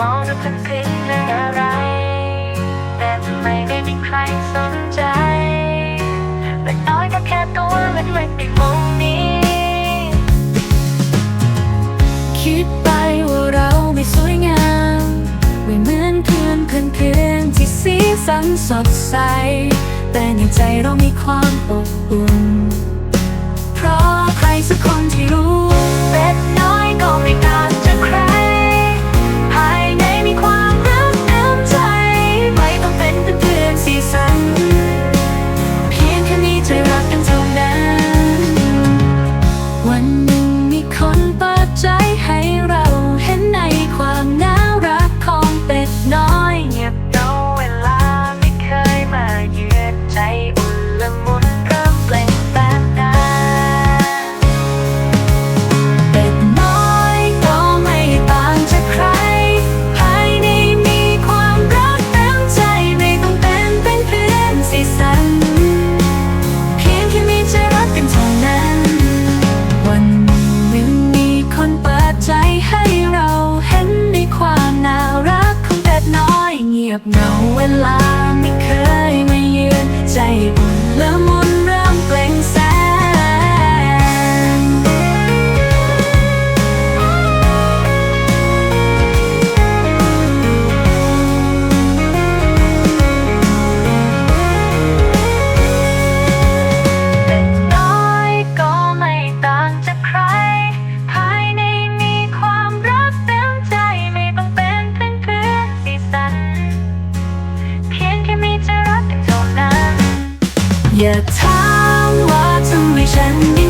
มองดูเป็นเเรื่องอะไร แต่ทำไมไม่มีใครสนใจแต่น้อยก็แค่ตัวมันไม่ได้มองนี้ คิดไปว่าเราไม่สวยงาม ไม่เหมือนเพื่อนเพื่อนเพื่อนที่สีสันสดใส แต่ในใจเรามีความอบอุ่น เพราะใครสักคนที่รู้ lain อย่าถามว่าทำไมฉัน